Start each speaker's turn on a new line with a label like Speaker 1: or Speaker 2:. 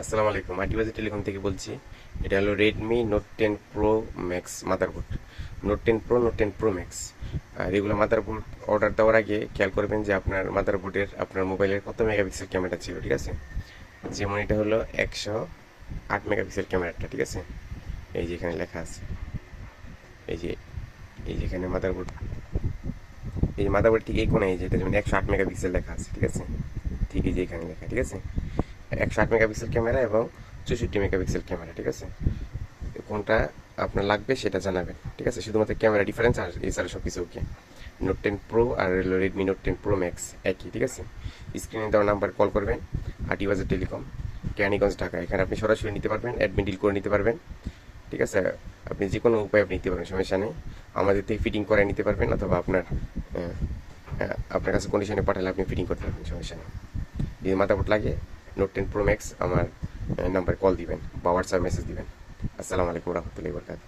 Speaker 1: আসসালামু আলাইকুম। আইটিবাজি টেলিকম থেকে বলছি, এটা হলো Redmi Note ten Pro Max motherboard Note ten Pro Note ten Pro Max আর এগুলো মাদারবোর্ড অর্ডার দেওয়ার আগে খেয়াল করবেন যে আপনার মাদারবোর্ডের আপনার মোবাইলের কত মেগাপিক্সেল ক্যামেরা ছিল, ঠিক আছে? যেমন এটা হলো একশো আট মেগাপিক্সেল ক্যামেরাটা, ঠিক আছে? এই যে এখানে লেখা আছে। এই যে এই যে এখানে মাদারবোর্ড এই মাদারবোর্ড ঠিক এই কোনায় এই যে যেমন একশো আট মেগাপিক্সেল লেখা আছে, ঠিক আছে? ঠিক এই যে এখানে লেখা, ঠিক আছে? একশো আট মেগাপিক্সেল ক্যামেরা এবং চৌষট্টি মেগাপিক্সেল ক্যামেরা, ঠিক আছে? কোনটা আপনার লাগবে সেটা জানাবেন, ঠিক আছে? শুধুমাত্র ক্যামেরা ডিফারেন্স আর এছাড়া সব কিছু ওকে। নোট টেন প্রো আর Redmi Note ten Pro Max একই, ঠিক আছে? স্ক্রিনে দেওয়া নাম্বার কল করবেন আটি বাজার টেলিকম ক্যানিগঞ্জ ঢাকা। এখানে আপনি সরাসরি নিতে পারবেন অ্যাডমিন ডিল করে নিতে পারবেন, ঠিক আছে? আপনি যে কোনো উপায় আপনি নিতে পারবেন, সমস্যা নেই। আমাদের থেকে ফিটিং করে নিতে পারবেন অথবা আপনার আপনার কাছে কন্ডিশনে পাঠালে আপনি ফিটিং করতে পারবেন, সমস্যা নেই। যদি মাথাবোট লাগে নোট টেন প্রো ম্যাক্স আমার নাম্বারে কল দিবেন বা হোয়াটসঅ্যাপ মেসেজ দিবেন। আসসালামু আলাইকুম রহমতুল্লাহ বরকাত